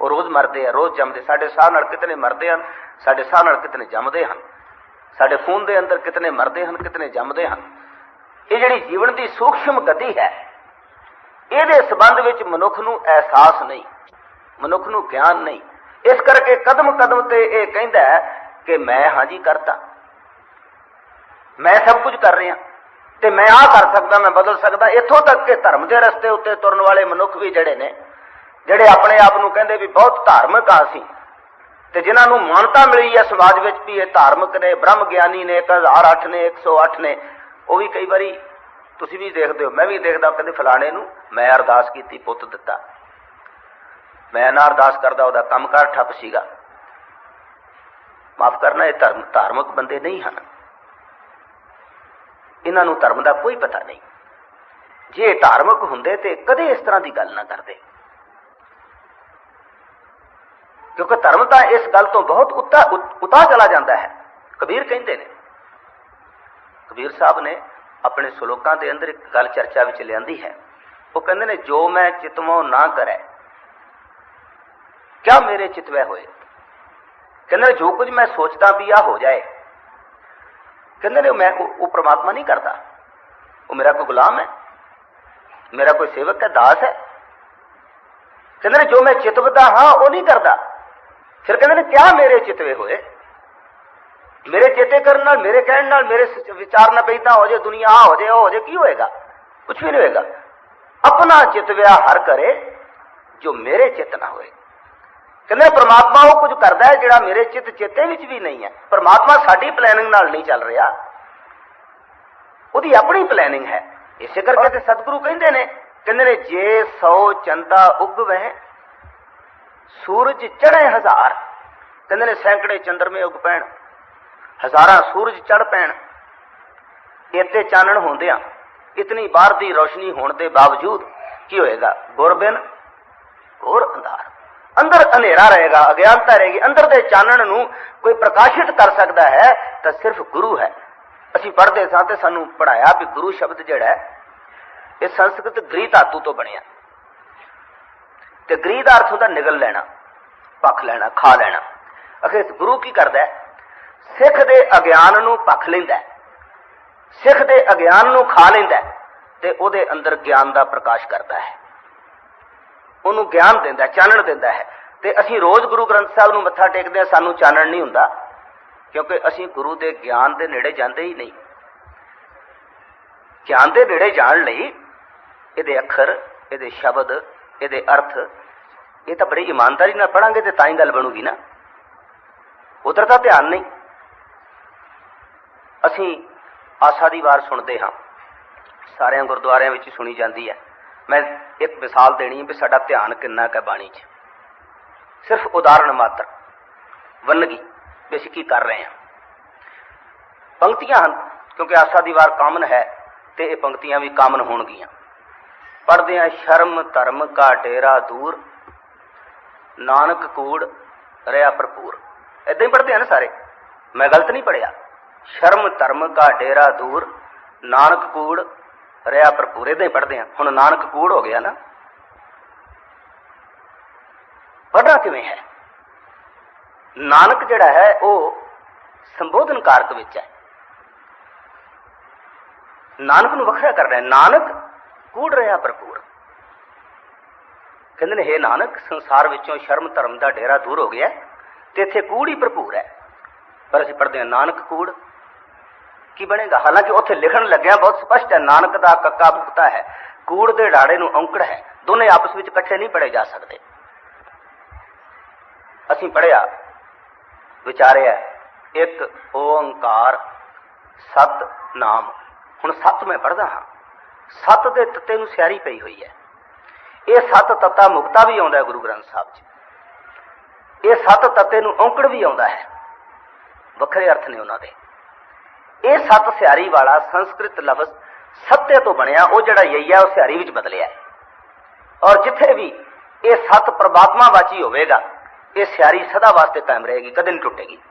ਉਹ ਰੋਜ਼ ਮਰਦੇ ਆ, ਰੋਜ਼ ਜੰਮਦੇ, ਸਾਡੇ ਸਾਹ ਨਾਲ ਕਿਤਨੇ ਮਰਦੇ ਹਨ, ਸਾਡੇ ਸਾਹ ਨਾਲ ਕਿਤਨੇ ਜੰਮਦੇ ਹਨ। ਸਾਡੇ ਖੂਨ ਦੇ ਅੰਦਰ ਕਿਤਨੇ ਮਰਦੇ ਹਨ, ਕਿਤਨੇ ਜੰਮਦੇ ਹਨ। ਇਹ ਜਿਹੜੀ ਜੀਵਨ ਦੀ ਸੂਖਸ਼ਮ ਗਤੀ ਹੈ, ਇਹਦੇ ਸੰਬੰਧ ਵਿੱਚ ਮਨੁੱਖ ਨੂੰ ਅਹਿਸਾਸ ਨਹੀਂ, ਮਨੁੱਖ ਨੂੰ ਗਿਆਨ ਨਹੀਂ। ਇਸ ਕਰਕੇ ਕਦਮ ਕਦਮ ਤੇ ਇਹ ਕਹਿੰਦਾ ਕਿ ਮੈਂ ਹਾਂਜੀ ਕਰਤਾ। ਮੈਂ ਸਭ ਕੁਝ ਕਰ ਰਿਹਾ, ਤੇ ਮੈਂ ਆਹ ਕਰ ਸਕਦਾ, ਮੈਂ ਬਦਲ ਸਕਦਾ। ਇੱਥੋਂ ਤੱਕ ਕਿ ਧਰਮ ਦੇ ਰਸਤੇ ਉੱਤੇ ਤੁਰਨ ਵਾਲੇ ਮਨੁੱਖ ਵੀ ਜਿਹੜੇ ਨੇ, ਜਿਹੜੇ ਆਪਣੇ ਆਪ ਨੂੰ ਕਹਿੰਦੇ ਵੀ ਬਹੁਤ ਧਾਰਮਿਕ ਆ ਅਸੀਂ ਤੇ ਜਿਨ੍ਹਾਂ ਨੂੰ ਮਾਨਤਾ ਮਿਲੀ ਹੈ ਸਮਾਜ ਵਿੱਚ ਵੀ ਇਹ ਧਾਰਮਿਕ ਨੇ, ਬ੍ਰਹਮ ਗਿਆਨੀ ਨੇ 1008 ਨੇ 108 ਨੇ, ਉਹ ਵੀ ਕਈ ਵਾਰੀ ਤੁਸੀਂ ਵੀ ਦੇਖਦੇ ਹੋ, ਮੈਂ ਵੀ ਦੇਖਦਾ ਕਹਿੰਦੇ ਫਲਾਣੇ ਨੂੰ ਮੈਂ ਅਰਦਾਸ ਕੀਤੀ, ਪੁੱਤ ਦਿੱਤਾ। ਮੈਂ ਨਾ ਅਰਦਾਸ ਕਰਦਾ, ਉਹਦਾ ਕੰਮਕਾਰ ਠੱਪ ਸੀਗਾ। ਮਾਫ ਕਰਨਾ, ਇਹ ਧਰਮ, ਧਾਰਮਿਕ ਬੰਦੇ ਨਹੀਂ ਹਨ। ਇਹਨਾਂ ਨੂੰ ਧਰਮ ਦਾ ਕੋਈ ਪਤਾ ਨਹੀਂ। ਜੇ ਧਾਰਮਿਕ ਹੁੰਦੇ ਤੇ ਕਦੇ ਇਸ ਤਰ੍ਹਾਂ ਦੀ ਗੱਲ ਨਾ ਕਰਦੇ। ਕਿਉਂਕਿ ਧਰਮ ਤਾਂ ਇਸ ਗੱਲ ਤੋਂ ਬਹੁਤ ਉੱਤਾ ਉਤਾ ਚਲਾ ਜਾਂਦਾ ਹੈ। ਕਬੀਰ ਕਹਿੰਦੇ ਨੇ, ਕਬੀਰ ਸਾਹਿਬ ਨੇ ਆਪਣੇ ਸ਼ਲੋਕਾਂ ਦੇ ਅੰਦਰ ਇੱਕ ਗੱਲ ਚਰਚਾ ਵਿੱਚ ਲਿਆਂਦੀ ਹੈ। ਉਹ ਕਹਿੰਦੇ ਨੇ, ਜੋ ਮੈਂ ਚਿਤਮੋ ਨਾ ਕਰੈ, ਕਿਆ ਮੇਰੇ ਚਿਤਵੇ ਹੋਏ? ਕਹਿੰਦੇ ਨੇ, ਜੋ ਕੁਝ ਮੈਂ ਸੋਚਦਾ ਵੀ ਆ ਹੋ ਜਾਏ। ਕਹਿੰਦੇ ਨੇ, ਮੈਂ ਉਹ ਉਹ ਪ੍ਰਮਾਤਮਾ ਨਹੀਂ ਕਰਦਾ। ਉਹ ਮੇਰਾ ਕੋਈ ਗੁਲਾਮ ਹੈ? ਮੇਰਾ ਕੋਈ ਸੇਵਕ ਹੈ? ਦਾਸ ਹੈ? ਕਹਿੰਦੇ ਨੇ, ਜੋ ਮੈਂ ਚਿਤਵਦਾ ਹਾਂ, ਉਹ ਨਹੀਂ ਕਰਦਾ। ਫਿਰ ਕਹਿੰਦੇ ਨੇ, ਕਿਆ ਮੇਰੇ ਚਿਤਵੇ ਹੋਏ? ਮੇਰੇ ਚੇਤੇ ਕਰਨ ਨਾਲ, ਮੇਰੇ ਕਹਿਣ ਨਾਲ, ਮੇਰੇ ਵਿਚਾਰ ਨਾ ਪੈਦਾ ਹੋ ਜਾਏ ਦੁਨੀਆ ਆ ਹੋ ਜਾਏ ਉਹ ਹੋ ਜਾਏ ਕੀ ਹੋਏਗਾ? ਕੁਝ ਵੀ ਨਹੀਂ ਹੋਏਗਾ। ਆਪਣਾ ਚਿਤਵਿਆ ਹਰ ਕਰੇ, ਜੋ ਮੇਰੇ ਚਿਤ ਨਾ ਹੋਏ। ਕਹਿੰਦੇ ਪ੍ਰਮਾਤਮਾ ਉਹ ਕੁਝ ਕਰਦਾ ਹੈ ਜਿਹੜਾ ਮੇਰੇ ਚਿੱਤ ਚੇਤੇ ਵਿੱਚ ਵੀ ਨਹੀਂ ਹੈ। ਪ੍ਰਮਾਤਮਾ ਸਾਡੀ ਪਲੈਨਿੰਗ ਨਾਲ ਨਹੀਂ ਚੱਲ ਰਿਹਾ। ਉਹਦੀ ਆਪਣੀ ਪਲੈਨਿੰਗ ਹੈ। ਇਸੇ ਕਰਕੇ ਤੇ ਸਤਿਗੁਰੂ ਕਹਿੰਦੇ ਨੇ ਕਹਿੰਦੇ ਨੇ, ਜੇ ਸੌ ਚੰਦਾ ਉਗਵੇ ਸੂਰਜ ਚੜ੍ਹੇ ਹਜ਼ਾਰ। ਕਹਿੰਦੇ ਨੇ ਸੈਂਕੜੇ ਚੰਦਰਮੇ ਉਗ ਪੈਣ। ਹਜ਼ਾਰਾਂ ਸੂਰਜ ਚੜ ਪੈਣ। ਇੱਥੇ ਚਾਨਣ ਹੁੰਦਿਆਂ ਇਤਨੀ ਬਾਹਰ ਦੀ ਰੋਸ਼ਨੀ ਹੋਣ ਦੇ ਬਾਵਜੂਦ ਕੀ ਹੋਏਗਾ? ਗੁਰਬਿਨ ਘੋਰ ਅੰਧਾਰ। ਅੰਦਰ ਹਨੇਰਾ ਰਹੇਗਾ, ਅਗਿਆਨਤਾ ਰਹੇਗੀ। ਅੰਦਰ ਦੇ ਚਾਨਣ ਨੂੰ ਕੋਈ ਪ੍ਰਕਾਸ਼ਿਤ ਕਰ ਸਕਦਾ ਹੈ, ਤਾਂ ਸਿਰਫ ਗੁਰੂ ਹੈ। ਅਸੀਂ ਪੜ੍ਹਦੇ ਸਾਂ ਤੇ ਸਾਨੂੰ ਪੜਾਇਆ ਵੀ ਗੁਰੂ ਸ਼ਬਦ ਜਿਹੜਾ ਹੈ, ਇਹ ਸੰਸਕ੍ਰਿਤ ਗ੍ਰੀ ਧਾਤੂ ਤੋਂ ਬਣਿਆ। ਤੇ ਗ੍ਰੀ ਦਾ ਅਰਥ ਹੁੰਦਾ ਨਿਗਲ ਲੈਣਾ, ਪੱਖ ਲੈਣਾ, ਖਾ ਲੈਣਾ। ਅਖੇ ਗੁਰੂ ਕੀ ਕਰਦਾ ਸਿੱਖ ਦੇ ਅਗਿਆਨ ਨੂੰ ਪੱਖ ਲੈਂਦਾ ਸਿੱਖ ਦੇ ਅਗਿਆਨ ਨੂੰ ਖਾ ਲੈਂਦਾ ਤੇ ਉਹਦੇ ਅੰਦਰ ਗਿਆਨ ਦਾ ਪ੍ਰਕਾਸ਼ ਕਰਦਾ ਹੈ। ਉਹਨੂੰ ਗਿਆਨ ਦਿੰਦਾ ਚਾਨਣ ਦਿੰਦਾ ਹੈ। ਤੇ ਅਸੀਂ ਰੋਜ਼ ਗੁਰੂ ਗ੍ਰੰਥ ਸਾਹਿਬ ਨੂੰ ਮੱਥਾ ਟੇਕਦੇ ਹਾਂ, ਸਾਨੂੰ ਚਾਨਣ ਨਹੀਂ ਹੁੰਦਾ, ਕਿਉਂਕਿ ਅਸੀਂ ਗੁਰੂ ਦੇ ਗਿਆਨ ਦੇ ਨੇੜੇ ਜਾਂਦੇ ਹੀ ਨਹੀਂ। ਗਿਆਨ ਦੇ ਨੇੜੇ ਜਾਣ ਲਈ ਇਹਦੇ ਅੱਖਰ, ਇਹਦੇ ਸ਼ਬਦ ਇਹਦੇ ਅਰਥ, ਇਹ ਤਾਂ ਬੜੀ ਇਮਾਨਦਾਰੀ ਨਾਲ ਪੜਾਂਗੇ ਤੇ ਤਾਂ ਹੀ ਗੱਲ ਬਣੂਗੀ ਨਾ। ਉਧਰ ਤਾਂ ਧਿਆਨ ਨਹੀਂ। ਅਸੀਂ ਆਸਾ ਦੀ ਵਾਰ ਸੁਣਦੇ ਹਾਂ। ਸਾਰਿਆਂ ਗੁਰਦੁਆਰਿਆਂ ਵਿੱਚ ਸੁਣੀ ਜਾਂਦੀ ਹੈ। ਮੈਂ ਇੱਕ ਮਿਸਾਲ ਦੇਣੀ ਹੈ ਵੀ ਸਾਡਾ ਧਿਆਨ ਕਿੰਨਾ ਕੁ ਹੈ ਬਾਣੀ 'ਚ। ਸਿਰਫ ਉਦਾਹਰਣ ਮਾਤਰ, ਵੰਨਗੀ ਵੀ ਅਸੀਂ ਕੀ ਕਰ ਰਹੇ ਹਾਂ। ਪੰਕਤੀਆਂ ਹਨ, ਕਿਉਂਕਿ ਆਸਾ ਦੀ ਵਾਰ ਕਾਮਨ ਹੈ ਤੇ ਇਹ ਪੰਕਤੀਆਂ ਵੀ ਕਾਮਨ ਹੋਣਗੀਆਂ। ਪੜਦੇ ਆ ਸ਼ਰਮ ਧਰਮ ਕਾ ਡੇਰਾ ਦੂਰ, ਨਾਨਕ ਕੂੜ ਰਿਆ ਭਰਪੂਰ। ਇਦਾਂ ਹੀ ਪੜਦੇ ਆ ਨਾ ਸਾਰੇ। ਮੈਂ ਗਲਤ ਨਹੀਂ ਪੜਿਆ ਸ਼ਰਮ ਧਰਮ ਕਾ ਡੇਰਾ ਦੂਰ, ਨਾਨਕ ਕੂੜ ਰਿਆ ਭਰਪੂਰ। ਇਦਾਂ ਹੀ ਪੜਦੇ ਆ। ਹੁਣ ਨਾਨਕ ਕੂੜ ਹੋ ਗਿਆ ਨਾ। ਪੜਨਾ ਕਿਵੇਂ ਹੈ? ਨਾਨਕ ਜਿਹੜਾ ਹੈ, ਉਹ ਸੰਬੋਧਨ ਕਾਰਕ ਵਿੱਚ ਹੈ। ਨਾਨਕ ਨੂੰ ਵੱਖਰਾ ਕਰਨਾ ਰਿਹਾ ਨਾਨਕ ਕੂੜ ਰਿਹਾ ਭਰਪੂਰ। ਕਹਿੰਦੇ ਨੇ हे ਨਾਨਕ, ਸੰਸਾਰ ਵਿੱਚੋਂ ਸ਼ਰਮ ਧਰਮ ਦਾ ਡੇਰਾ ਦੂਰ ਹੋ ਗਿਆ ਹੈ ਤੇ ਇੱਥੇ ਕੂੜ ਹੀ ਭਰਪੂਰ ਹੈ। ਪਰ ਅਸੀਂ ਪੜ੍ਹਦੇ ਹਾਂ, ਨਾਨਕ ਕੂੜ ਕੀ ਬਣੇਗਾ? ਹਾਲਾਂਕਿ ਉੱਥੇ ਲਿਖਣ ਲੱਗਿਆ ਬਹੁਤ ਸਪਸ਼ਟ ਹੈ, ਨਾਨਕ ਦਾ ਕੱਕਾ ਭੁਗਤਾ ਹੈ, ਕੂੜ ਦੇ ਢਾੜੇ ਨੂੰ ਔਂਕੜ ਹੈ। ਦੋਨੇ ਆਪਸ ਵਿੱਚ ਇਕੱਠੇ ਨਹੀਂ ਪੜੇ ਜਾ ਸਕਦੇ। ਅਸੀਂ ਪੜਿਆ ਵਿਚਾਰਿਆ, ਇੱਕ ਓੰਕਾਰ ਸਤ ਨਾਮ। ਹੁਣ ਸੱਤ ਮੈਂ ਪੜਦਾ ਹਾਂ। ਸੱਤ ਦੇ ਤੱਤੇ ਨੂੰ ਸਿਆਰੀ ਪਈ ਹੋਈ ਹੈ। ਇਹ ਸੱਤ ਤੱਤਾ ਮੁਕਤਾ ਵੀ ਆਉਂਦਾ ਗੁਰੂ ਗ੍ਰੰਥ ਸਾਹਿਬ 'ਚ ਇਹ ਸੱਤ ਤੱਤੇ ਨੂੰ ਔਂਕੜ ਵੀ ਆਉਂਦਾ ਹੈ। ਵੱਖਰੇ ਅਰਥ ਨੇ ਉਹਨਾਂ ਦੇ। ਇਹ ਸੱਤ ਸਿਆਰੀ ਵਾਲਾ ਸੰਸਕ੍ਰਿਤ ਲਫ਼ਜ਼ ਸੱਤੇ ਤੋਂ ਬਣਿਆ, ਉਹ ਜਿਹੜਾ ਯਈਆ, ਉਹ ਸਿਆਰੀ ਵਿੱਚ ਬਦਲਿਆ ਹੈ। ਔਰ ਜਿੱਥੇ ਵੀ ਇਹ ਸੱਤ ਪ੍ਰਮਾਤਮਾ ਵਾਚੀ ਹੋਵੇਗਾ, ਇਹ ਸਿਆਰੀ ਸਦਾ ਵਾਸਤੇ ਕਾਇਮ ਰਹੇਗੀ, ਕਦੇ ਨਹੀਂ ਟੁੱਟੇਗੀ।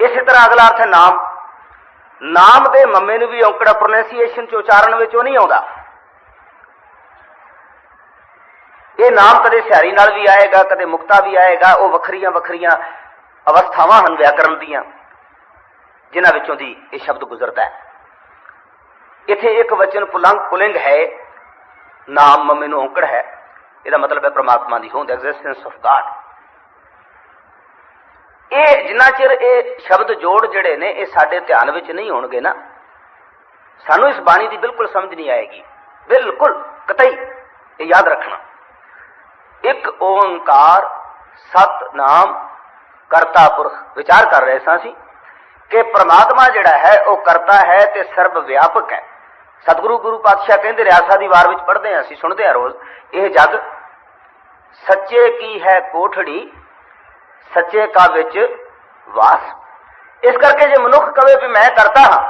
ਇਸੇ ਤਰ੍ਹਾਂ ਅਗਲਾ ਅਰਥ ਹੈ ਨਾਮ। ਨਾਮ ਦੇ ਮੰਮੇ ਨੂੰ ਵੀ ਔਂਕੜਾ ਪ੍ਰੋਨੰਸੀਏਸ਼ਨ ਚ ਉਚਾਰਨ ਵਿੱਚ ਉਹ ਨਹੀਂ ਆਉਂਦਾ। ਇਹ ਨਾਮ ਕਦੇ ਸਿਆਰੀ ਨਾਲ ਵੀ ਆਏਗਾ, ਕਦੇ ਮੁਕਤਾ ਵੀ ਆਏਗਾ, ਉਹ ਵੱਖਰੀਆਂ ਵੱਖਰੀਆਂ ਅਵਸਥਾਵਾਂ ਹਨ ਵਿਆਕਰਣ ਦੀਆਂ, ਜਿਨ੍ਹਾਂ ਵਿੱਚੋਂ ਦੀ ਇਹ ਸ਼ਬਦ ਗੁਜ਼ਰਦਾ ਹੈ। ਇੱਥੇ ਇੱਕ ਵਚਨ ਪੁਲੰਗ ਪੁਲਿੰਗ ਹੈ, ਨਾਮ ਮੰਮੇ ਨੂੰ ਔਂਕੜ ਹੈ। ਇਹਦਾ ਮਤਲਬ ਹੈ ਪ੍ਰਮਾਤਮਾ ਦੀ ਹੋਂਦ ਐਗਜ਼ਿਸਟੈਂਸ ਆਫ ਗਾਡ ਇਹ ਜਿੰਨਾ ਚਿਰ ਇਹ ਸ਼ਬਦ ਜੋੜ ਜਿਹੜੇ ਨੇ, ਇਹ ਸਾਡੇ ਧਿਆਨ ਵਿੱਚ ਨਹੀਂ ਹੋਣਗੇ ਨਾ। ਸਾਨੂੰ ਇਸ ਬਾਣੀ ਦੀ ਬਿਲਕੁਲ ਸਮਝ ਨਹੀਂ ਆਏਗੀ। ਬਿਲਕੁਲ ਕਤਈ, ਇਹ ਯਾਦ ਰੱਖਣਾ। ਇੱਕ ਓੰਕਾਰ ਸਤਨਾਮ ਕਰਤਾ ਪੁਰਖ ਵਿਚਾਰ ਕਰ ਰਹੇ ਸਾਂ ਅਸੀਂ ਕਿ ਪ੍ਰਮਾਤਮਾ ਜਿਹੜਾ ਹੈ, ਉਹ ਕਰਤਾ ਹੈ ਤੇ ਸਰਬ ਵਿਆਪਕ ਹੈ। ਸਤਿਗੁਰੂ ਗੁਰੂ ਪਾਤਸ਼ਾਹ ਕਹਿੰਦੇ ਰਿਆਸਾ ਦੀ ਵਾਰ ਵਿੱਚ ਪੜ੍ਹਦੇ ਹਾਂ ਅਸੀਂ, ਸੁਣਦੇ ਹਾਂ ਰੋਜ਼। ਇਹ ਜਗ ਸੱਚੇ ਕੀ ਹੈ ਕੋਠੜੀ ਸੱਚੇ ਕਾ ਵਿੱਚ ਵਾਸ। ਇਸ ਕਰਕੇ ਜੇ ਮਨੁੱਖ ਕਵੇ ਵੀ ਮੈਂ ਕਰਤਾ ਹਾਂ,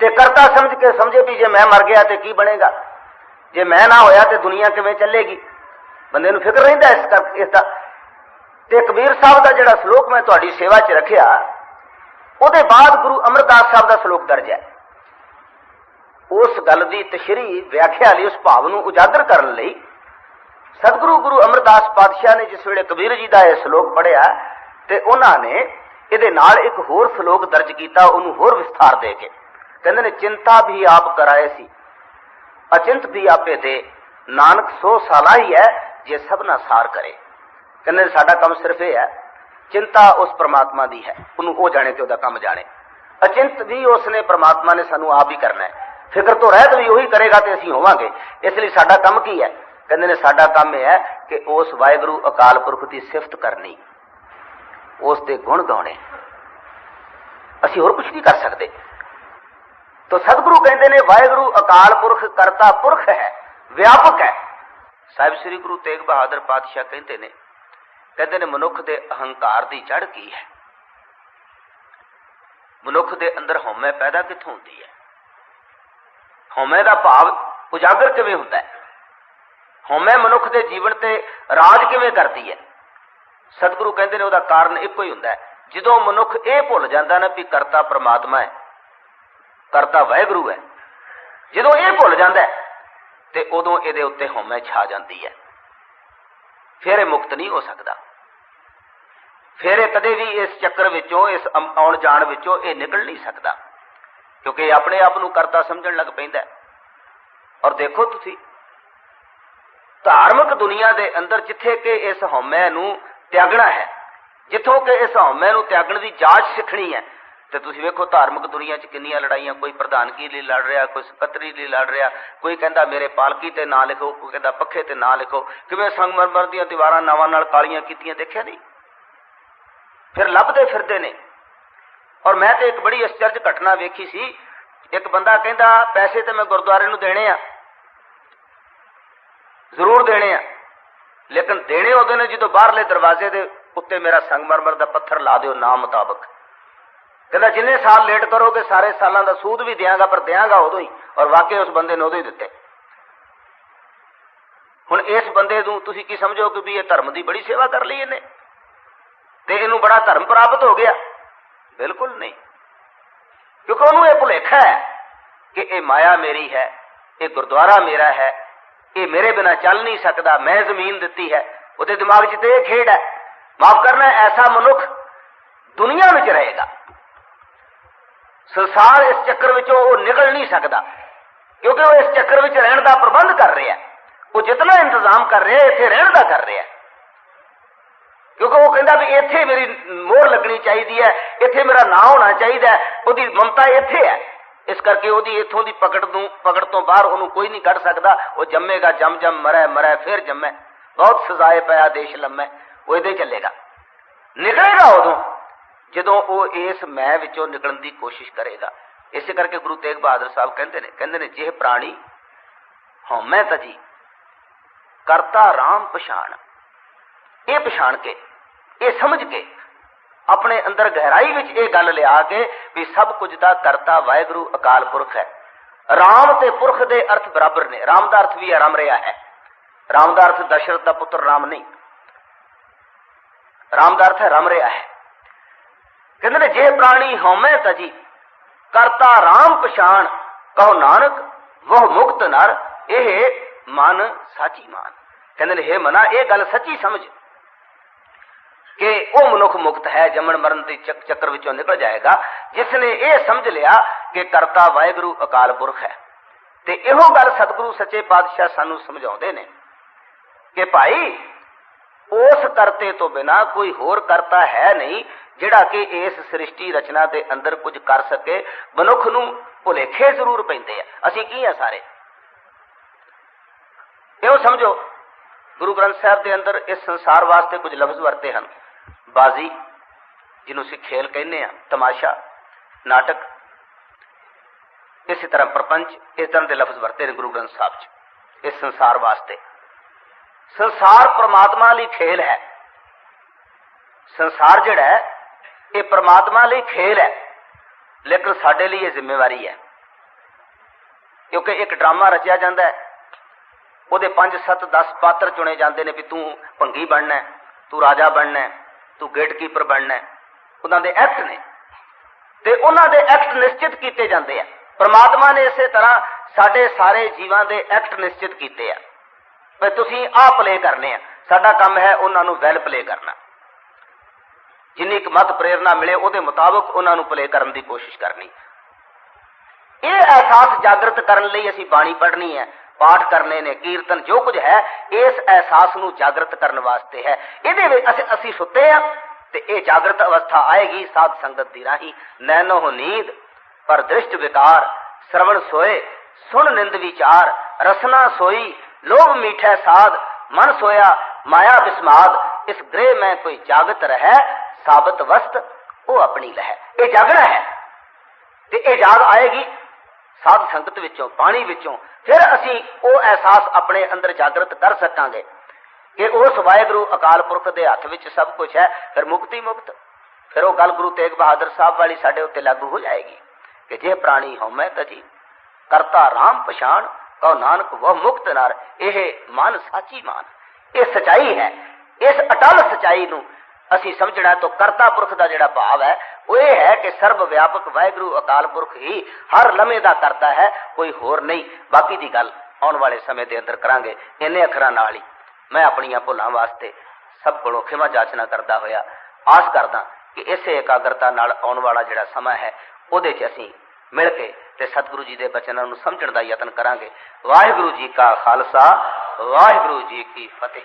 ਤੇ ਕਰਤਾ ਸਮਝ ਕੇ ਸਮਝੇ ਵੀ ਜੇ ਮੈਂ ਮਰ ਗਿਆ ਤੇ ਕੀ ਬਣੇਗਾ? ਜੇ ਮੈਂ ਨਾ ਹੋਇਆ ਤੇ ਦੁਨੀਆ ਕਿਵੇਂ ਚੱਲੇਗੀ? ਬੰਦੇ ਨੂੰ ਫਿਕਰ ਰਹਿੰਦਾ ਇਸ ਕਰ, ਇਸ ਦਾ। ਤੇ ਕਬੀਰ ਸਾਹਿਬ ਦਾ ਜਿਹੜਾ ਸ਼ਲੋਕ ਮੈਂ ਤੁਹਾਡੀ ਸੇਵਾ 'ਚ ਰੱਖਿਆ, ਉਹਦੇ ਬਾਅਦ ਗੁਰੂ ਅਮਰਦਾਸ ਸਾਹਿਬ ਦਾ ਸ਼ਲੋਕ ਦਰਜ ਹੈ। ਉਸ ਗੱਲ ਦੀ ਤਸ਼ਰੀ ਵਿਆਖਿਆ ਲਈ, ਉਸ ਭਾਵ ਨੂੰ ਉਜਾਗਰ ਕਰਨ ਲਈ ਸਤਿਗੁਰੂ ਗੁਰੂ ਅਮਰਦਾਸ ਪਾਤਸ਼ਾਹ ਨੇ ਜਿਸ ਵੇਲੇ ਕਬੀਰ ਜੀ ਦਾ ਇਹ ਸ਼ਲੋਕ ਪੜਿਆ ਤੇ ਉਹਨਾਂ ਨੇ ਇਹਦੇ ਨਾਲ ਇੱਕ ਹੋਰ ਸ਼ਲੋਕ ਦਰਜ ਕੀਤਾ, ਉਹਨੂੰ ਹੋਰ ਵਿਸਥਾਰ ਦੇ ਕੇ। ਕਹਿੰਦੇ ਨੇ, ਚਿੰਤਾ ਵੀ ਆਪ ਕਰਾਏ ਸੀ। ਅਚਿੰਤ ਵੀ ਆਪੇ ਦੇ। ਨਾਨਕ ਸੋ ਸਾਲਾ ਹੀ ਹੈ, ਜੇ ਸਭਨਾ ਸਾਰ ਕਰੇ। ਕਹਿੰਦੇ ਨੇ, ਸਾਡਾ ਕੰਮ ਸਿਰਫ ਇਹ ਹੈ, ਚਿੰਤਾ ਉਸ ਪ੍ਰਮਾਤਮਾ ਦੀ ਹੈ, ਉਹਨੂੰ ਉਹ ਜਾਣੇ ਤੇ ਉਹਦਾ ਕੰਮ ਜਾਣੇ। ਅਚਿੰਤ ਵੀ ਉਸਨੇ ਪ੍ਰਮਾਤਮਾ ਨੇ ਸਾਨੂੰ ਆਪ ਹੀ ਕਰਨਾ ਹੈ। ਫਿਕਰ ਤੋਂ ਰਹਿਤ ਵੀ ਉਹੀ ਕਰੇਗਾ ਤੇ ਅਸੀਂ ਹੋਵਾਂਗੇ। ਇਸ ਲਈ ਸਾਡਾ ਕੰਮ ਕੀ ਹੈ? ਕਹਿੰਦੇ ਨੇ ਸਾਡਾ ਕੰਮ ਇਹ ਹੈ ਕਿ ਉਸ ਵਾਹਿਗੁਰੂ ਅਕਾਲ ਪੁਰਖ ਦੀ ਸਿਫਤ ਕਰਨੀ, ਉਸ ਦੇ ਗੁਣ ਗਾਉਣੇ। ਅਸੀਂ ਹੋਰ ਕੁਝ ਨਹੀਂ ਕਰ ਸਕਦੇ। ਤੋ ਸਤਿਗੁਰੂ ਕਹਿੰਦੇ ਨੇ, ਵਾਹਿਗੁਰੂ ਅਕਾਲ ਪੁਰਖ ਕਰਤਾ ਪੁਰਖ ਹੈ, ਵਿਆਪਕ ਹੈ। ਸਾਹਿਬ ਸ੍ਰੀ ਗੁਰੂ ਤੇਗ ਬਹਾਦਰ ਪਾਤਸ਼ਾਹ ਕਹਿੰਦੇ ਨੇ ਕਹਿੰਦੇ ਨੇ ਮਨੁੱਖ ਦੇ ਅਹੰਕਾਰ ਦੀ ਜੜ ਕੀ ਹੈ? ਮਨੁੱਖ ਦੇ ਅੰਦਰ ਹਉਮੈ ਪੈਦਾ ਕਿੱਥੋਂ ਹੁੰਦੀ ਹੈ? ਹਉਮੈ ਦਾ ਭਾਵ ਉਜਾਗਰ ਕਿਵੇਂ ਹੁੰਦਾ ਹੈ? ਹਉਮੈ ਮਨੁੱਖ ਦੇ ਜੀਵਨ ਤੇ ਰਾਜ ਕਿਵੇਂ ਕਰਦੀ ਹੈ? ਸਤਿਗੁਰੂ ਕਹਿੰਦੇ ਨੇ ਉਹਦਾ ਕਾਰਨ ਇੱਕੋ ਹੀ ਹੁੰਦਾ ਹੈ। ਜਦੋਂ ਮਨੁੱਖ ਇਹ ਭੁੱਲ ਜਾਂਦਾ ਨਾ ਵੀ ਕਰਤਾ ਪ੍ਰਮਾਤਮਾ ਹੈ, ਕਰਤਾ ਵਾਹਿਗੁਰੂ ਹੈ, ਜਦੋਂ ਇਹ ਭੁੱਲ ਜਾਂਦਾ ਹੈ, ਤੇ ਉਦੋਂ ਇਹਦੇ ਉੱਤੇ ਹਉਮੈ ਛਾ ਜਾਂਦੀ ਹੈ। ਫਿਰ ਇਹ ਮੁਕਤ ਨਹੀਂ ਹੋ ਸਕਦਾ। ਫਿਰ ਇਹ ਕਦੇ ਵੀ ਇਸ ਚੱਕਰ ਵਿੱਚੋਂ, ਇਸ ਆਉਣ ਜਾਣ ਵਿੱਚੋਂ ਇਹ ਨਿਕਲ ਨਹੀਂ ਸਕਦਾ। ਕਿਉਂਕਿ ਆਪਣੇ ਆਪ ਨੂੰ ਕਰਤਾ ਸਮਝਣ ਲੱਗ ਪੈਂਦਾ ਔਰ ਦੇਖੋ ਤੁਸੀਂ ਧਾਰਮਿਕ ਦੁਨੀਆ ਦੇ ਅੰਦਰ ਜਿੱਥੇ ਕਿ ਇਸ ਹਉਮੈ ਨੂੰ ਤਿਆਗਣਾ ਹੈ, ਜਿੱਥੋਂ ਕਿ ਇਸ ਹਉਮੈ ਨੂੰ ਤਿਆਗਣ ਦੀ ਜਾਂਚ ਸਿੱਖਣੀ ਹੈ, ਤੇ ਤੁਸੀਂ ਵੇਖੋ ਧਾਰਮਿਕ ਦੁਨੀਆ 'ਚ ਕਿੰਨੀਆਂ ਲੜਾਈਆਂ, ਕੋਈ ਪ੍ਰਧਾਨਗੀ ਲਈ ਲੜ ਰਿਹਾ, ਕੋਈ ਸਕੱਤਰੀ ਲਈ ਲੜ ਰਿਹਾ, ਕੋਈ ਕਹਿੰਦਾ ਮੇਰੇ ਪਾਲਕੀ ਤੇ ਨਾਂ ਲਿਖੋ, ਕੋਈ ਕਹਿੰਦਾ ਪੱਖੇ ਤੇ ਨਾਂ ਲਿਖੋ, ਕਿਵੇਂ ਸੰਗਮਰਮਰ ਦੀਆਂ ਦੀਵਾਰਾਂ ਨਾਵਾਂ ਨਾਲ ਕਾਲੀਆਂ ਕੀਤੀਆਂ ਦੇਖਿਆ ਨਹੀਂ? ਫਿਰ ਲੱਭਦੇ ਫਿਰਦੇ ਨੇ। ਔਰ ਮੈਂ ਤੇ ਇੱਕ ਬੜੀ ਅਚਰਜ ਘਟਨਾ ਵੇਖੀ ਸੀ, ਇੱਕ ਬੰਦਾ ਕਹਿੰਦਾ, ਪੈਸੇ ਤੇ ਮੈਂ ਗੁਰਦੁਆਰੇ ਨੂੰ ਦੇਣੇ ਆ। ਜ਼ਰੂਰ ਦੇਣੇ ਆ। ਲੇਕਿਨ ਦੇਣੇ ਉਹਦੇ ਨੇ ਜਦੋਂ ਬਾਹਰਲੇ ਦਰਵਾਜ਼ੇ ਦੇ ਉੱਤੇ ਮੇਰਾ ਸੰਗਮਰਮਰ ਦਾ ਪੱਥਰ ਲਾ ਦਿਓ ਨਾਮ ਮੁਤਾਬਕ। ਕਹਿੰਦਾ, ਜਿੰਨੇ ਸਾਲ ਲੇਟ ਕਰੋਗੇ, ਸਾਰੇ ਸਾਲਾਂ ਦਾ ਸੂਦ ਵੀ ਦਿਆਂਗਾ, ਪਰ ਦਿਆਂਗਾ ਉਦੋਂ ਹੀ, ਔਰ ਵਾਕਈ ਉਸ ਬੰਦੇ ਨੇ ਉਦੋਂ ਹੀ ਦਿੱਤੇ। ਹੁਣ ਇਸ ਬੰਦੇ ਨੂੰ ਤੁਸੀਂ ਕੀ ਸਮਝੋਗੇ ਵੀ ਇਹ ਧਰਮ ਦੀ ਬੜੀ ਸੇਵਾ ਕਰ ਲਈ ਇਹਨੇ? ਤੇ ਇਹਨੂੰ ਬੜਾ ਧਰਮ ਪ੍ਰਾਪਤ ਹੋ ਗਿਆ। ਬਿਲਕੁਲ ਨਹੀਂ। ਕਿਉਂਕਿ ਉਹਨੂੰ ਇਹ ਭੁਲੇਖਾ ਹੈ ਕਿ ਇਹ ਮਾਇਆ ਮੇਰੀ ਹੈ, ਇਹ ਗੁਰਦੁਆਰਾ ਮੇਰਾ ਹੈ ਇਹ ਮੇਰੇ ਬਿਨਾ ਚੱਲ ਨਹੀਂ ਸਕਦਾ ਮੈਂ ਜ਼ਮੀਨ ਦਿੱਤੀ ਹੈ ਉਹਦੇ ਦਿਮਾਗ 'ਚ ਤੇ ਇਹ ਖੇਡ ਹੈ ਮਾਫ ਕਰਨਾ ਐਸਾ ਮਨੁੱਖ ਦੁਨੀਆ ਵਿੱਚ ਰਹੇਗਾ ਸੰਸਾਰ ਇਸ ਚੱਕਰ ਵਿੱਚੋਂ ਉਹ ਨਿਕਲ ਨਹੀਂ ਸਕਦਾ ਕਿਉਂਕਿ ਉਹ ਇਸ ਚੱਕਰ ਵਿੱਚ ਰਹਿਣ ਦਾ ਪ੍ਰਬੰਧ ਕਰ ਰਿਹਾ ਉਹ ਜਿਤਨਾ ਇੰਤਜ਼ਾਮ ਕਰ ਰਿਹਾ ਇੱਥੇ ਰਹਿਣ ਦਾ ਕਰ ਰਿਹਾ ਕਿਉਂਕਿ ਉਹ ਕਹਿੰਦਾ ਵੀ ਇੱਥੇ ਮੇਰੀ ਮੋਹਰ ਲੱਗਣੀ ਚਾਹੀਦੀ ਹੈ ਇੱਥੇ ਮੇਰਾ ਨਾਂ ਹੋਣਾ ਚਾਹੀਦਾ ਹੈ ਉਹਦੀ ਮਮਤਾ ਇੱਥੇ ਹੈ ਇਸ ਕਰਕੇ ਉਹਦੀ ਇੱਥੋਂ ਦੀ ਪਕੜ ਨੂੰ, ਪਕੜ ਤੋਂ ਬਾਹਰ ਉਹਨੂੰ ਕੋਈ ਨਹੀਂ ਕੱਢ ਸਕਦਾ। ਉਹ ਜੰਮੇਗਾ ਜਮ ਜੰਮ ਮਰੈ ਮਰੈ, ਫਿਰ ਜੰਮੈ। ਬਹੁਤ ਸਜ਼ਾਏ ਪਿਆ ਦੇਸ਼ ਲੰਮੇ। ਉਹ ਇਹਦੇ ਚੱਲੇਗਾ। ਨਿਕਲੇਗਾ ਉਦੋਂ, ਜਦੋਂ ਉਹ ਇਸ ਮੈਂ ਵਿੱਚੋਂ ਨਿਕਲਣ ਦੀ ਕੋਸ਼ਿਸ਼ ਕਰੇਗਾ। ਇਸੇ ਕਰਕੇ ਗੁਰੂ ਤੇਗ ਬਹਾਦਰ ਸਾਹਿਬ ਕਹਿੰਦੇ ਨੇ ਕਹਿੰਦੇ ਨੇ, ਜਿਹ ਪ੍ਰਾਣੀ ਹਉਮੈ ਤਜੀ ਕਰਤਾ ਰਾਮ ਪਛਾਣ। ਇਹ ਪਛਾਣ ਕੇ, ਇਹ ਸਮਝ ਕੇ ਆਪਣੇ ਅੰਦਰ ਗਹਿਰਾਈ ਵਿੱਚ ਇਹ ਗੱਲ ਲਿਆ ਕੇ ਵੀ ਸਭ ਕੁਝ ਦਾ ਕਰਤਾ ਵਾਹਿਗੁਰੂ ਅਕਾਲ ਪੁਰਖ ਹੈ। ਰਾਮ ਤੇ ਪੁਰਖ ਦੇ ਅਰਥ ਬਰਾਬਰ ਨੇ। ਰਾਮ ਦਾ ਅਰਥ ਵੀ ਆਰਾਮ ਰਿਹਾ ਹੈ। ਰਾਮ ਦਾ ਅਰਥ ਦਸ਼ਰਥ ਦਾ ਪੁੱਤਰ ਰਾਮ ਨਹੀਂ। ਰਾਮ ਦਾ ਅਰਥ ਹੈ ਰਮ ਰਿਹਾ ਹੈ। ਕਹਿੰਦੇ ਨੇ, ਜੇ ਪ੍ਰਾਣੀ ਹਉਮੈ ਤਜੀ ਕਰਤਾ ਰਾਮ ਪਛਾਣ, ਕਹੋ ਨਾਨਕ, ਵਹ ਮੁਕਤ ਨਰ, ਇਹ ਮਨ ਸਾਚੀ ਮਾਨ। ਕਹਿੰਦੇ ਨੇ, ਹੇ ਮਨਾ, ਇਹ ਗੱਲ ਸੱਚੀ ਸਮਝ। ਕਿ ਉਹ ਮਨੁੱਖ ਮੁਕਤ ਹੈ, ਜੰਮਣ ਮਰਨ ਦੇ ਚੱਕਰ ਵਿੱਚੋਂ ਨਿਕਲ ਜਾਏਗਾ। ਜਿਸ ਨੇ ਇਹ ਸਮਝ ਲਿਆ ਕਿ ਕਰਤਾ ਵਾਹਿਗੁਰੂ ਅਕਾਲ ਪੁਰਖ ਹੈ। ਤੇ ਇਹੋ ਗੱਲ ਸਤਿਗੁਰੂ ਸੱਚੇ ਪਾਤਸ਼ਾਹ ਸਾਨੂੰ ਸਮਝਾਉਂਦੇ ਨੇ ਕਿ ਭਾਈ, ਉਸ ਕਰਤੇ ਤੋਂ ਬਿਨਾ ਕੋਈ ਹੋਰ ਕਰਤਾ ਹੈ ਨਹੀਂ, ਜਿਹੜਾ ਕਿ ਇਸ ਸ੍ਰਿਸ਼ਟੀ ਰਚਨਾ ਦੇ ਅੰਦਰ ਕੁਝ ਕਰ ਸਕੇ। ਮਨੁੱਖ ਨੂੰ ਭੁਲੇਖੇ ਜ਼ਰੂਰ ਪੈਂਦੇ ਆ। ਅਸੀਂ ਕੀ ਆ ਸਾਰੇ? ਇਹੋ ਸਮਝੋ? ਗੁਰੂ ਗ੍ਰੰਥ ਸਾਹਿਬ ਦੇ ਅੰਦਰ ਇਸ ਸੰਸਾਰ ਵਾਸਤੇ ਕੁਝ ਲਫ਼ਜ਼ ਵਰਤੇ ਹਨ। ਬਾਜ਼ੀ, ਜਿਹਨੂੰ ਅਸੀਂ ਖੇਲ ਕਹਿੰਦੇ ਆ ਤਮਾਸ਼ਾ, ਨਾਟਕ, ਇਸੇ ਤਰ੍ਹਾਂ ਪ੍ਰਪੰਚ, ਇਸ ਤਰ੍ਹਾਂ ਦੇ ਲਫ਼ਜ਼ ਵਰਤੇ ਨੇ ਗੁਰੂ ਗ੍ਰੰਥ ਸਾਹਿਬ 'ਚ ਇਸ ਸੰਸਾਰ ਵਾਸਤੇ। ਸੰਸਾਰ ਪ੍ਰਮਾਤਮਾ ਲਈ ਖੇਲ ਹੈ। ਸੰਸਾਰ ਜਿਹੜਾ ਹੈ, ਇਹ ਪ੍ਰਮਾਤਮਾ ਲਈ ਖੇਲ ਹੈ, ਲੇਕਿਨ ਸਾਡੇ ਲਈ ਇਹ ਜ਼ਿੰਮੇਵਾਰੀ ਹੈ। ਕਿਉਂਕਿ ਇੱਕ ਡਰਾਮਾ ਰਚਿਆ ਜਾਂਦਾ ਹੈ, ਉਹਦੇ 5 7 10 ਪਾਤਰ ਚੁਣੇ ਜਾਂਦੇ ਨੇ ਵੀ ਤੂੰ ਭੰਗੀ ਬਣਨਾ ਤੂੰ ਰਾਜਾ ਬਣਨਾ ਤੂੰ ਗੇਟਕੀਪਰ ਬਣਨਾ ਹੈ। ਉਹਨਾਂ ਦੇ ਐਕਟ ਨੇ। ਤੇ ਉਹਨਾਂ ਦੇ ਐਕਟ ਨਿਸ਼ਚਿਤ ਕੀਤੇ ਜਾਂਦੇ ਆ। ਪ੍ਰਮਾਤਮਾ ਨੇ ਇਸੇ ਤਰ੍ਹਾਂ ਸਾਡੇ ਸਾਰੇ ਜੀਵਾਂ ਦੇ ਐਕਟ ਨਿਸ਼ਚਿਤ ਕੀਤੇ ਆ। ਵੀ ਤੁਸੀਂ ਆਹ ਪਲੇ ਕਰਨੇ ਆ। ਸਾਡਾ ਕੰਮ ਹੈ ਉਹਨਾਂ ਨੂੰ ਵੈਲ ਪਲੇ ਕਰਨਾ। ਜਿੰਨੀ ਕੁ ਮਤ ਪ੍ਰੇਰਣਾ ਮਿਲੇ ਉਹਦੇ ਮੁਤਾਬਕ ਉਹਨਾਂ ਨੂੰ ਪਲੇ ਕਰਨ ਦੀ ਕੋਸ਼ਿਸ਼ ਕਰਨੀ। ਇਹ ਅਹਿਸਾਸ ਜਾਗਰਤ ਕਰਨ ਲਈ ਅਸੀਂ ਬਾਣੀ ਪੜ੍ਹਨੀ ਹੈ। ਪਾਠ ਕਰਨੇ ਨੇ, ਕੀਰਤਨ ਜੋ ਕੁਝ ਹੈ, ਇਸ ਅਹਿਸਾਸ ਨੂੰ ਜਾਗਰਤ ਕਰਨ ਵਾਸਤੇ ਹੈ। ਇਹਦੇ ਵਿੱਚ ਅਸੀਂ ਅਸੀਂ ਸੁੱਤੇ ਆ ਤੇ ਇਹ ਜਾਗਰਤ ਅਵਸਥਾ ਆਏਗੀ ਸਾਧ ਸੰਗਤ ਦੀ ਰਾਹੀਂ। ਨੈਨੋ ਨੀਂਦ, ਪਰ ਦ੍ਰਿਸ਼ਟ ਵਿਕਾਰ, ਸ਼ਰਵਣ ਸੋਏ, ਸੁਣ ਨਿੰਦ ਵਿਚਾਰ, ਰਸਨਾ ਸੋਈ, ਲੋਭ ਮੀਠਾ ਸਾਧ, ਮਨ ਸੋਇਆ, ਮਾਇਆ ਬਿਸਮਾਦ, ਇਸ ਗ੍ਰਹਿ ਮੈਂ ਕੋਈ ਜਾਗਤ ਰਹਿ, ਸਾਬਤ ਵਸਤ, ਉਹ ਆਪਣੀ ਲਹਿ। ਇਹ ਜਾਗਣਾ ਹੈ। ਤੇ ਇਹ ਜਾਗ ਆਏਗੀ ਸਾਧ ਸੰਗਤ ਵਿੱਚੋਂ, ਬਾਣੀ ਵਿੱਚੋਂ ਫਿਰ ਅਸੀਂ ਉਹ ਅਹਿਸਾਸ ਆਪਣੇ ਅੰਦਰ ਜਾਗਰਤ ਕਰ ਸਕਾਂਗੇ ਕਿ ਉਸ ਵਾਹਿਗੁਰੂ ਅਕਾਲ ਪੁਰਖ ਦੇ ਹੱਥ ਵਿੱਚ ਸਭ ਕੁਝ ਹੈ, ਫਿਰ ਮੁਕਤੀ ਮੁਕਤ, ਫਿਰ ਉਹ ਗੱਲ ਗੁਰੂ ਤੇਗ ਬਹਾਦਰ ਸਾਹਿਬ ਵਾਲੀ ਸਾਡੇ ਉੱਤੇ ਲਾਗੂ ਹੋ ਜਾਏਗੀ ਕਿ ਜੇ ਪ੍ਰਾਣੀ ਹਉਮੈ ਤਜੀ, ਕਰਤਾ ਰਾਮ ਪਛਾਣ, ਕਉ ਨਾਨਕ ਵਹ ਮੁਕਤ ਨਰ, ਇਹ ਮਨ ਸਾਚੀ ਮਾਨ, ਇਹ ਸਚਾਈ ਹੈ, ਇਸ ਅਟਲ ਸਚਾਈ ਨੂੰ ਅਸੀਂ ਸਮਝਣਾ ਤੋਂ ਕਰਤਾ ਪੁਰਖ ਦਾ ਜਿਹੜਾ ਭਾਵ ਹੈ, ਉਹ ਇਹ ਹੈ ਕਿ ਸਰਬ ਵਿਆਪਕ ਵਾਹਿਗੁਰੂ ਅਕਾਲ ਪੁਰਖ ਹੀ ਹਰ ਲਮੇ ਦਾ ਕਰਤਾ ਹੈ, ਕੋਈ ਹੋਰ ਨਹੀਂ। ਬਾਕੀ ਦੀ ਗੱਲ ਆਉਣ ਵਾਲੇ ਸਮੇਂ ਦੇ ਅੰਦਰ ਕਰਾਂਗੇ, ਇੰਨੇ ਅੱਖਰਾਂ ਨਾਲ ਹੀ। ਮੈਂ ਆਪਣੀਆਂ ਭੁੱਲਾਂ ਵਾਸਤੇ ਸਭ ਕੋਲੋਂ ਖਿਮਾ ਜਾਚਨਾ ਕਰਦਾ ਹੋਇਆ ਆਸ ਕਰਦਾ ਕਿ ਇਸੇ ਇਕਾਗਰਤਾ ਨਾਲ ਆਉਣ ਵਾਲਾ ਜਿਹੜਾ ਸਮਾਂ ਹੈ, ਉਹਦੇ 'ਚ ਅਸੀਂ ਮਿਲ ਕੇ ਤੇ ਸਤਿਗੁਰੂ ਜੀ ਦੇ ਬਚਨਾਂ ਨੂੰ ਸਮਝਣ ਦਾ ਯਤਨ ਕਰਾਂਗੇ। ਵਾਹਿਗੁਰੂ ਜੀ ਕਾ ਖਾਲਸਾ, ਵਾਹਿਗੁਰੂ ਜੀ ਕੀ ਫਤਿਹ।